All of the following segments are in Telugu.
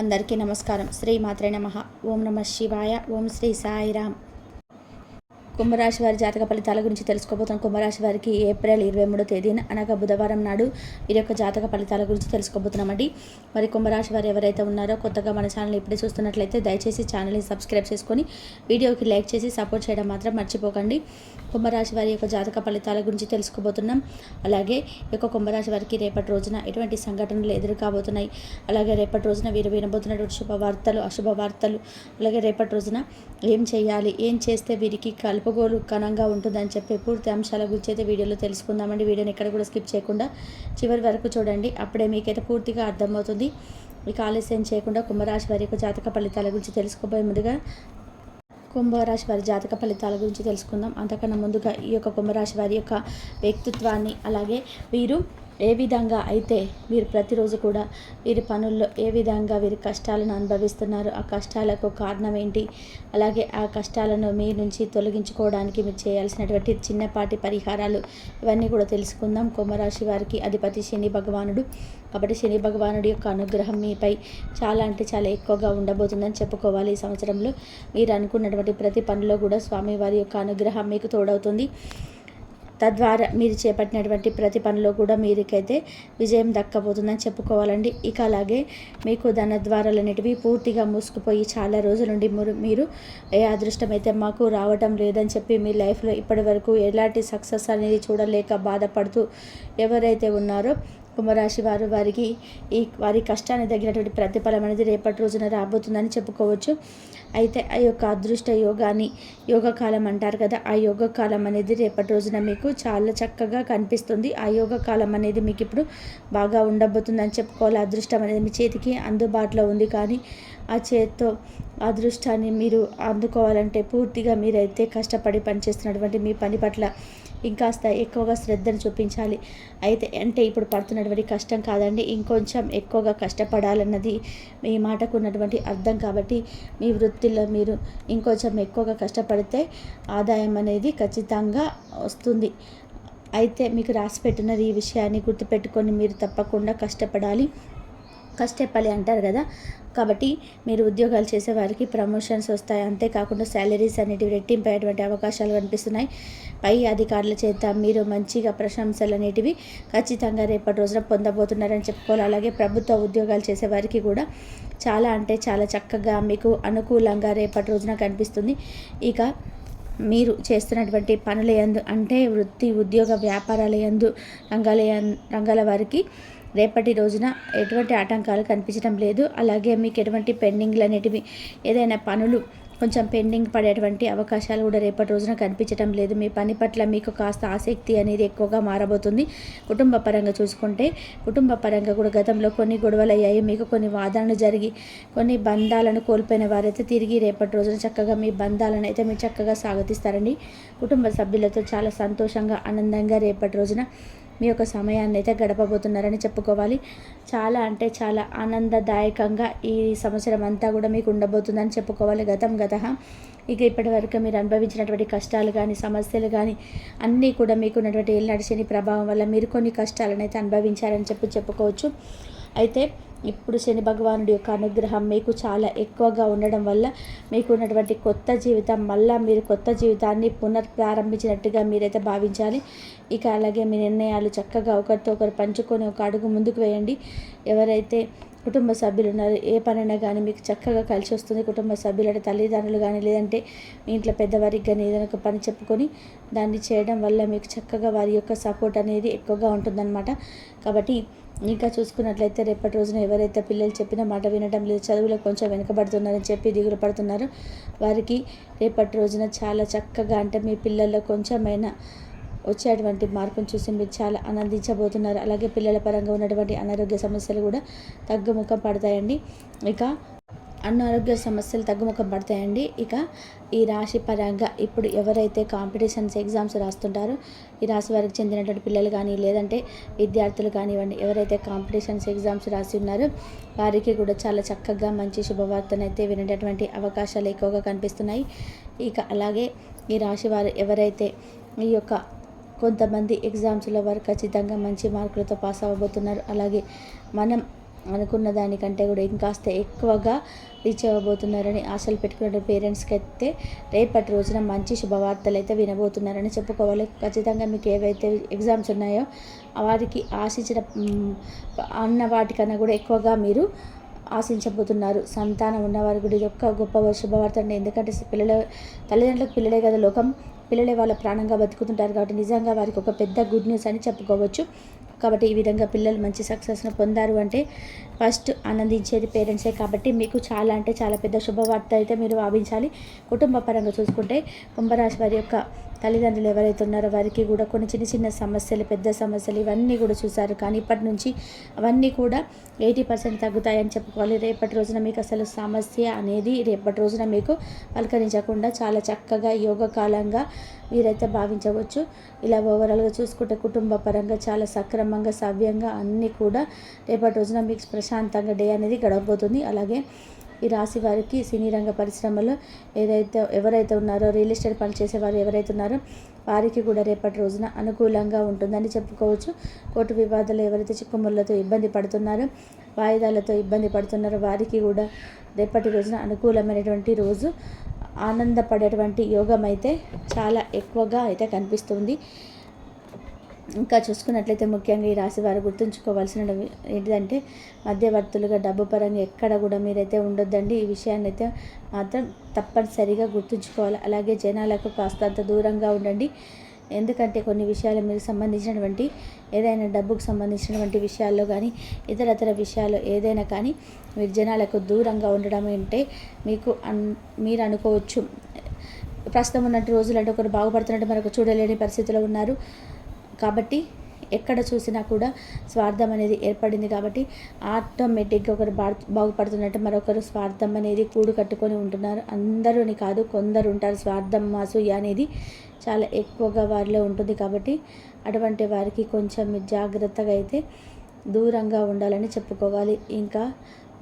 అందరికీ నమస్కారం. శ్రీ మాత్రే నమ. ఓం నమ శివాయ. ఓం శ్రీ సాయిరామ్. కుంభరాశి వారి జాతక ఫలితాల గురించి తెలుసుకోబోతున్నాం. కుంభరాశి వారికి ఏప్రిల్ ఇరవై మూడో తేదీన అనగా బుధవారం నాడు వీరి యొక్క జాతక ఫలితాల గురించి తెలుసుకోబోతున్నామండి. మరి కుంభరాశి వారు ఎవరైతే ఉన్నారో కొత్తగా మన ఛానల్ ఇప్పుడే చూస్తున్నట్లయితే దయచేసి ఛానల్ని సబ్స్క్రైబ్ చేసుకొని వీడియోకి లైక్ చేసి సపోర్ట్ చేయడం మాత్రం మర్చిపోకండి. కుంభరాశి వారి యొక్క జాతక ఫలితాల గురించి తెలుసుకోబోతున్నాం. అలాగే యొక్క కుంభరాశి వారికి రేపటి రోజున ఎటువంటి సంఘటనలు ఎదురు కాబోతున్నాయి అలాగే రేపటి రోజున వీరు వినబోతున్నటువంటి శుభవార్తలు అశుభవార్తలు. అలాగే రేపటి రోజున ఏం చేయాలి ఏం చేస్తే వీరికి కలుపుగోలు ఘనంగా ఉంటుందని చెప్పి పూర్తి అంశాల గురించి అయితే వీడియోలో తెలుసుకుందామండి. వీడియోని ఎక్కడ కూడా స్కిప్ చేయకుండా చివరి వరకు చూడండి. అప్పుడే మీకైతే పూర్తిగా అర్థమవుతుంది. ఇక ఆలస్యం చేయకుండా కుంభరాశి వారి యొక్క జాతక ఫలితాల గురించి తెలుసుకోబోయే ముందుగా కుంభరాశి వారి జాతక ఫలితాల గురించి తెలుసుకుందాం. అంతకన్నా ముందుగా ఈ యొక్క కుంభరాశి వారి యొక్క వ్యక్తిత్వాన్ని అలాగే వీరు ఏ విధంగా అయితే వీరు ప్రతిరోజు కూడా వీరి పనుల్లో ఏ విధంగా వీరి కష్టాలను అనుభవిస్తున్నారు ఆ కష్టాలకు కారణం ఏంటి? అలాగే ఆ కష్టాలను మీ నుంచి తొలగించుకోవడానికి మీరు చేయాల్సినటువంటి చిన్నపాటి పరిహారాలు ఇవన్నీ కూడా తెలుసుకుందాం. కుంభరాశి వారికి అధిపతి శని భగవానుడు. కాబట్టి శని భగవానుడి యొక్క అనుగ్రహం మీపై చాలా అంటే చాలా ఎక్కువగా ఉండబోతుందని చెప్పుకోవాలి ఈ సంవత్సరంలో. మీరు అనుకున్నటువంటి ప్రతి పనిలో కూడా స్వామివారి యొక్క అనుగ్రహం మీకు తోడవుతుంది. తద్వారా మీరు చేపట్టినటువంటి ప్రతి పనిలో కూడా మీరికైతే విజయం దక్కబోతుందని చెప్పుకోవాలండి. ఇక అలాగే మీకు ధన ద్వారాలన్నిటివి పూర్తిగా మూసుకుపోయి చాలా రోజుల నుండి మీరు ఏ అదృష్టం అయితే మాకు రావటం లేదని చెప్పి మీ లైఫ్లో ఇప్పటి వరకు ఎలాంటి సక్సెస్ అనేది చూడలేక బాధపడుతూ ఎవరైతే ఉన్నారో కుంభరాశి వారు వారికి ఈ వారి కష్టాన్ని తగినటువంటి ప్రతిఫలం అనేది రేపటి రోజున రాబోతుందని చెప్పుకోవచ్చు. అయితే ఆ యొక్క అదృష్ట యోగాన్ని యోగకాలం అంటారు కదా ఆ యోగకాలం అనేది రేపటి రోజున మీకు చాలా చక్కగా కనిపిస్తుంది. ఆ యోగకాలం అనేది మీకు ఇప్పుడు బాగా ఉండబోతుందని చెప్పుకోవాలి. అదృష్టం అనేది మీ చేతికి అందుబాటులో ఉంది కానీ ఆ చేత్తో అదృష్టాన్ని మీరు అందుకోవాలంటే పూర్తిగా మీరైతే కష్టపడి పనిచేస్తున్నటువంటి మీ పని పట్ల ఇంకాస్త ఎక్కువగా శ్రద్ధను చూపించాలి. అయితే అంటే ఇప్పుడు పడుతున్నటువంటి కష్టం కాదండి. ఇంకొంచెం ఎక్కువగా కష్టపడాలన్నది మీ మాటకు ఉన్నటువంటి అర్థం కాబట్టి మీ వృత్తిలో మీరు ఇంకొంచెం ఎక్కువగా కష్టపడితే ఆదాయం అనేది ఖచ్చితంగా వస్తుంది. అయితే మీకు రాసి పెట్టినది ఈ విషయాన్ని గుర్తుపెట్టుకొని మీరు తప్పకుండా కష్టపడాలి. కష్టపడి అంటారు కదా. కాబట్టి మీరు ఉద్యోగాలు చేసే వారికి ప్రమోషన్స్ వస్తాయి. అంతేకాకుండా శాలరీస్ అనేటివి రెట్టింపయ్యేటువంటి అవకాశాలు కనిపిస్తున్నాయి. పై అధికారుల చేత మీరు మంచిగా ప్రశంసలు అనేటివి ఖచ్చితంగా రేపటి రోజున పొందబోతున్నారని చెప్పుకోవాలి. అలాగే ప్రభుత్వ ఉద్యోగాలు చేసేవారికి కూడా చాలా అంటే చాలా చక్కగా మీకు అనుకూలంగా రేపటి రోజున కనిపిస్తుంది. ఇక మీరు చేస్తున్నటువంటి పనుల యందు అంటే వృత్తి ఉద్యోగ వ్యాపారాల యందు రంగాల రంగాల వారికి రేపటి రోజున ఎటువంటి ఆటంకాలు కనిపించడం లేదు. అలాగే మీకు ఎటువంటి పెండింగ్లు అనేటివి ఏదైనా పనులు కొంచెం పెండింగ్ పడేటువంటి అవకాశాలు కూడా రేపటి రోజున కనిపించడం లేదు. మీ పని పట్ల మీకు కాస్త ఆసక్తి అనేది ఎక్కువగా మారబోతుంది. కుటుంబ పరంగా చూసుకుంటే కుటుంబ పరంగా కూడా గతంలో కొన్ని గొడవలు అయ్యాయి మీకు కొన్ని వాదనలు జరిగి కొన్ని బంధాలను కోల్పోయిన వారైతే తిరిగి రేపటి రోజున చక్కగా మీ బంధాలను అయితే మీరు చక్కగా స్వాగతిస్తారండి కుటుంబ సభ్యులతో చాలా సంతోషంగా ఆనందంగా రేపటి రోజున మీ యొక్క సమయాన్ని అయితే గడపబోతున్నారని చెప్పుకోవాలి. చాలా అంటే చాలా ఆనందదాయకంగా ఈ సంవత్సరం అంతా కూడా మీకు ఉండబోతుందని చెప్పుకోవాలి గతం గత ఇక ఇప్పటివరకు మీరు అనుభవించినటువంటి కష్టాలు కానీ సమస్యలు కానీ అన్నీ కూడా మీకు ఉన్నటువంటి ఏళ్ళనాటి శని ప్రభావం వల్ల మీరు కొన్ని కష్టాలను అయితే అనుభవించారని చెప్పి చెప్పుకోవచ్చు. అయితే ఇప్పుడు శని భగవానుడి యొక్క అనుగ్రహం మీకు చాలా ఎక్కువగా ఉండడం వల్ల మీకు ఉన్నటువంటి కొత్త జీవితం మళ్ళా మీరు కొత్త జీవితాన్ని పునఃప్రారంభించినట్టుగా మీరైతే భావించాలి. ఇక అలాగే మీ నిర్ణయాలు చక్కగా ఒకరితో ఒకరు పంచుకొని ఒక అడుగు ముందుకు వేయండి. ఎవరైతే కుటుంబ సభ్యులు ఉన్నారు ఏ పనైనా కానీ మీకు చక్కగా కలిసి వస్తుంది కుటుంబ సభ్యులు అంటే తల్లిదండ్రులు కానీ లేదంటే మీ ఇంట్లో పెద్దవారికి కానీ ఏదైనా ఒక పని చెప్పుకొని దాన్ని చేయడం వల్ల మీకు చక్కగా వారి యొక్క సపోర్ట్ అనేది ఎక్కువగా ఉంటుందన్నమాట. కాబట్టి ఇంకా చూసుకున్నట్లయితే రేపటి రోజున ఎవరైతే పిల్లలు చెప్పిన మాట వినడం లేదు చదువులో కొంచెం వెనుకబడుతున్నారని చెప్పి దిగులు పడుతున్నారు. వారికి రేపటి రోజున చాలా చక్కగా అంటే మీ పిల్లల్లో కొంచెమైనా వచ్చేటువంటి మార్పును చూసి మీరు చాలా ఆనందించబోతున్నారు. అలాగే పిల్లల పరంగా ఉన్నటువంటి అనారోగ్య సమస్యలు కూడా తగ్గుముఖం పడతాయండి. ఇక అనారోగ్య సమస్యలు తగ్గుముఖం పడతాయండి. ఇక ఈ రాశి పరంగా ఇప్పుడు ఎవరైతే కాంపిటీషన్స్ ఎగ్జామ్స్ రాస్తుంటారో ఈ రాశి వారికి చెందినటువంటి పిల్లలు కానీ లేదంటే విద్యార్థులు కానివ్వండి ఎవరైతే కాంపిటీషన్స్ ఎగ్జామ్స్ రాసి ఉన్నారో వారికి కూడా చాలా చక్కగా మంచి శుభవార్తనైతే వినేటటువంటి అవకాశాలు ఎక్కువగా కనిపిస్తున్నాయి. ఇక అలాగే ఈ రాశి వారు ఎవరైతే ఈ యొక్క కొంతమంది ఎగ్జామ్స్లో వారు ఖచ్చితంగా మంచి మార్కులతో పాస్ అవ్వబోతున్నారు. అలాగే మనం అనుకున్న దానికంటే కూడా ఇంకాస్త ఎక్కువగా రీచ్ అవ్వబోతున్నారని ఆశలు పెట్టుకున్న పేరెంట్స్కి అయితే రేపటి రోజున మంచి శుభవార్తలు అయితే వినబోతున్నారని చెప్పుకోవాలి. ఖచ్చితంగా మీకు ఏవైతే ఎగ్జామ్స్ ఉన్నాయో వారికి ఆశించిన అన్న వాటికన్నా కూడా ఎక్కువగా మీరు ఆశించబోతున్నారు. సంతానం ఉన్నవారు కూడా ఇది గొప్ప శుభవార్త అండి ఎందుకంటే పిల్లల తల్లిదండ్రులకు పిల్లలే కదా లోకం. పిల్లలే వాళ్ళ ప్రాణంగా బతుకుతుంటారు కాబట్టి నిజంగా వారికి ఒక పెద్ద గుడ్ న్యూస్ అని చెప్పుకోవచ్చు. కాబట్టి ఈ విధంగా పిల్లలు మంచి సక్సెస్ను పొందారు అంటే ఫస్ట్ ఆనందించేది పేరెంట్సే కాబట్టి మీకు చాలా అంటే చాలా పెద్ద శుభవార్త అయితే మీరు భావించాలి. కుటుంబ పరంగా చూసుకుంటే కుంభరాశి వారి యొక్క తల్లిదండ్రులు ఎవరైతే ఉన్నారో వారికి కూడా కొన్ని చిన్న చిన్న సమస్యలు పెద్ద సమస్యలు ఇవన్నీ కూడా చూశారు. కానీ ఇప్పటి నుంచి అవన్నీ కూడా ఎయిటీ పర్సెంట్ తగ్గుతాయని చెప్పుకోవాలి. రేపటి రోజున మీకు అసలు సమస్య అనేది రేపటి రోజున మీకు పలకరించకుండా చాలా చక్కగా యోగ కాలంగా మీరైతే భావించవచ్చు. ఇలా ఓవరాల్గా చూసుకుంటే కుటుంబ పరంగా చాలా సక్రమంగా సవ్యంగా అన్నీ కూడా రేపటి రోజున మీకు ప్రశాంతంగా డే అనేది గడవబోతుంది. అలాగే ఈ రాశి వారికి సినీ రంగ పరిశ్రమలో ఏదైతే ఎవరైతే ఉన్నారో రియల్ ఎస్టేట్ పని చేసేవారు ఎవరైతే ఉన్నారో వారికి కూడా రేపటి రోజున అనుకూలంగా ఉంటుందని చెప్పుకోవచ్చు. కోర్టు వివాదాలు ఎవరైతే చిక్కుముళ్ళతో ఇబ్బంది పడుతున్నారో వాయిదాలతో ఇబ్బంది పడుతున్నారో వారికి కూడా రేపటి రోజున అనుకూలమైనటువంటి రోజు ఆనందపడేటువంటి యోగం అయితే చాలా ఎక్కువగా అయితే కనిపిస్తుంది. ఇంకా చూసుకున్నట్లయితే ముఖ్యంగా ఈ రాశి వారు గుర్తుంచుకోవాల్సిన ఏంటంటే మధ్యవర్తులుగా డబ్బు పరంగా ఎక్కడ కూడా మీరైతే ఉండొద్దండి. ఈ విషయాన్ని అయితే మాత్రం తప్పనిసరిగా గుర్తుంచుకోవాలి. అలాగే జనాలకు కాస్తంత దూరంగా ఉండండి. ఎందుకంటే కొన్ని విషయాలు మీకు సంబంధించినటువంటి ఏదైనా డబ్బుకు సంబంధించినటువంటి విషయాల్లో కానీ ఇతరతర విషయాలు ఏదైనా కానీ మీరు జనాలకు దూరంగా ఉండడం అంటే మీకు అన్ మీరు అనుకోవచ్చు. ప్రస్తుతం ఉన్నట్టు రోజులు అంటే ఒకరు బాగుపడుతున్నట్టు మరొక చూడలేని పరిస్థితిలో ఉన్నారు. కాబట్టి ఎక్కడ చూసినా కూడా స్వార్థం అనేది ఏర్పడింది కాబట్టి ఆటోమేటిక్గా ఒకరు బా బాగుపడుతున్నట్టు మరొకరు స్వార్థం అనేది కూడు కట్టుకొని ఉంటున్నారు. అందరూని కాదు కొందరు ఉంటారు స్వార్థం అసూయ అనేది చాలా ఎక్కువగా వారిలో ఉంటుంది కాబట్టి అటువంటి వారికి కొంచెం జాగ్రత్తగా అయితే దూరంగా ఉండాలని చెప్పుకోవాలి. ఇంకా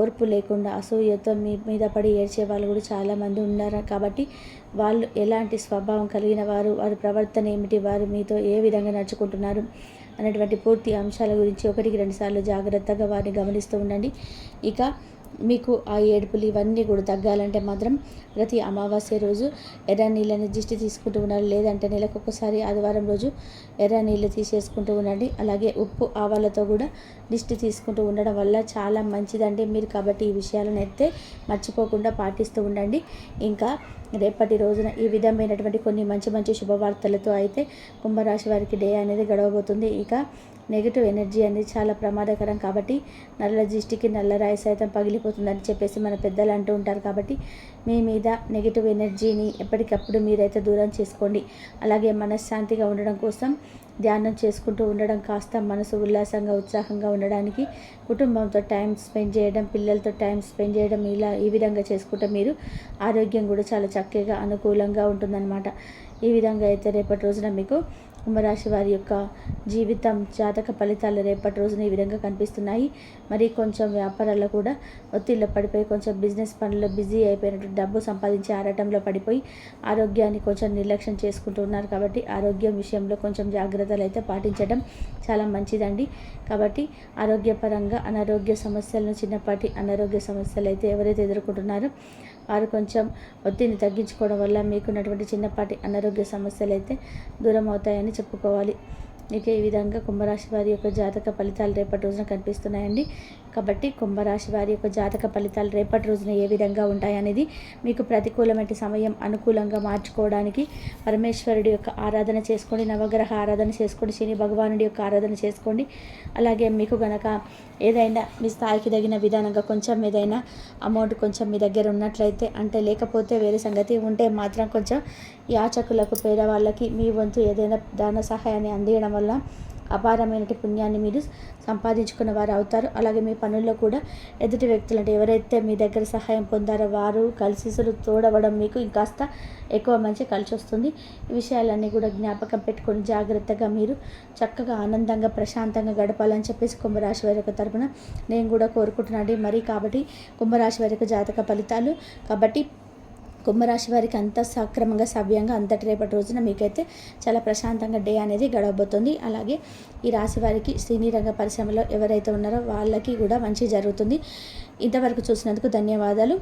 ఓర్పు లేకుండా అసూయతో మీ మీద పడి ఏడ్చే వాళ్ళు కూడా చాలామంది ఉన్నారు. కాబట్టి వాళ్ళు ఎలాంటి స్వభావం కలిగిన వారు వారి ప్రవర్తన ఏమిటి వారు మీతో ఏ విధంగా నడుచుకుంటున్నారు అనేటువంటి పూర్తి అంశాల గురించి ఒకటికి రెండుసార్లు జాగ్రత్తగా వారిని గమనిస్తూ ఉండండి. ఇక మీకు ఆ ఏడుపులు ఇవన్నీ కూడా తగ్గాలంటే మాత్రం ప్రతి అమావాస్య రోజు ఎర్ర నీళ్ళని దిష్టి తీసుకుంటూ ఉండాలి. లేదంటే నెలకు ఒకసారి ఆదివారం రోజు ఎర్ర నీళ్ళు తీసేసుకుంటూ ఉండండి. అలాగే ఉప్పు ఆవాలతో కూడా దిష్టి తీసుకుంటూ ఉండడం వల్ల చాలా మంచిదండి. మీరు కాబట్టి ఈ విషయాలను అయితే మర్చిపోకుండా పాటిస్తూ ఉండండి. ఇంకా రేపటి రోజున ఈ విధమైనటువంటి కొన్ని మంచి మంచి శుభవార్తలతో అయితే కుంభరాశి వారికి డే అనేది గడవబోతుంది. ఇక నెగిటివ్ ఎనర్జీ అనేది చాలా ప్రమాదకరం కాబట్టి నల్ల దిష్టికి నల్ల రాయి సైతం పగిలిపోతుందని చెప్పేసి మన పెద్దలు అంటూ ఉంటారు కాబట్టి మీ మీద నెగిటివ్ ఎనర్జీని ఎప్పటికప్పుడు మీరైతే దూరం చేసుకోండి. అలాగే మనశ్శాంతిగా ఉండడం కోసం ధ్యానం చేసుకుంటూ ఉండడం కాస్త మనసు ఉల్లాసంగా ఉత్సాహంగా ఉండడానికి కుటుంబంతో టైం స్పెండ్ చేయడం పిల్లలతో టైం స్పెండ్ చేయడం ఇలా ఈ విధంగా చేసుకుంటే మీరు ఆరోగ్యం కూడా చాలా చక్కగా అనుకూలంగా ఉంటుందన్నమాట. ఈ విధంగా అయితే రేపటి రోజున మీకు కుంభరాశి వారి యొక్క జీవితం జాతక ఫలితాలు రేపటి రోజున ఈ విధంగా కనిపిస్తున్నాయి. మరి కొంచెం వ్యాపారాల్లో కూడా ఒత్తిడిలో పడిపోయి కొంచెం బిజినెస్ పనుల్లో బిజీ అయిపోయినట్టు డబ్బు సంపాదించి ఆరాటంలో పడిపోయి ఆరోగ్యాన్ని కొంచెం నిర్లక్ష్యం చేసుకుంటున్నారు కాబట్టి ఆరోగ్యం విషయంలో కొంచెం జాగ్రత్తలు అయితే పాటించడం చాలా మంచిదండి. కాబట్టి ఆరోగ్యపరంగా అనారోగ్య సమస్యలను చిన్నపాటి అనారోగ్య సమస్యలు అయితే ఎవరైతే ఎదుర్కొంటున్నారో వారు కొంచెం ఒత్తిడిని తగ్గించుకోవడం వల్ల మీకున్నటువంటి చిన్నపాటి అనారోగ్య సమస్యలు అయితే దూరం అవుతాయని చెప్పుకోవాలి. ఇక ఈ విధంగా కుంభరాశి వారి యొక్క జాతక ఫలితాలు రేపటి రోజున కనిపిస్తున్నాయండి. కాబట్టి కుంభరాశి వారి యొక్క జాతక ఫలితాలు రేపటి రోజున ఏ విధంగా ఉంటాయనేది మీకు ప్రతికూలమైన సమయం అనుకూలంగా మార్చుకోవడానికి పరమేశ్వరుడి యొక్క ఆరాధన చేసుకోండి నవగ్రహ ఆరాధన చేసుకోండి శని భగవానుడి యొక్క ఆరాధన చేసుకోండి. అలాగే మీకు గనక ఏదైనా మీ స్థాయికి తగిన విధానంగా కొంచెం ఏదైనా అమౌంట్ కొంచెం మీ దగ్గర ఉన్నట్లయితే అంటే లేకపోతే వేరే సంగతి ఉంటే మాత్రం కొంచెం యాచకులకు పేదవాళ్ళకి మీ వంతు ఏదైనా దాన సహాయాన్ని అందించడం వల్ల అపారమైన పుణ్యాన్ని మీరు సంపాదించుకున్న వారు అవుతారు. అలాగే మీ పనుల్లో కూడా ఎదుటి వ్యక్తులు అంటే ఎవరైతే మీ దగ్గర సహాయం పొందారో వారు కలిసిసులు తోడవడం మీకు ఇంకాస్త ఎక్కువ మంచి కలిసి వస్తుంది ఈ విషయాలన్నీ కూడా జ్ఞాపకం పెట్టుకొని జాగ్రత్తగా మీరు చక్కగా ఆనందంగా ప్రశాంతంగా గడపాలని చెప్పేసి కుంభరాశి వారి యొక్క తరపున నేను కూడా కోరుకుంటున్నాను మరి కాబట్టి కుంభరాశి వారి యొక్క జాతక ఫలితాలు. కాబట్టి కుంభరాశి వారికి అంత సక్రమంగా సవ్యంగా అంతటి రేపటి రోజున మీకైతే చాలా ప్రశాంతంగా డే అనేది గడవబోతుంది. అలాగే ఈ రాశి వారికి సినీ రంగ పరిశ్రమలో ఎవరైతే ఉన్నారో వాళ్ళకి కూడా మంచి జరుగుతుంది. ఇంతవరకు చూసినందుకు ధన్యవాదాలు.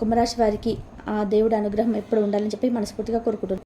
కుంభరాశి వారికి ఆ దేవుడి అనుగ్రహం ఎప్పుడు ఉండాలని చెప్పి మనస్ఫూర్తిగా కోరుకుంటున్నాను.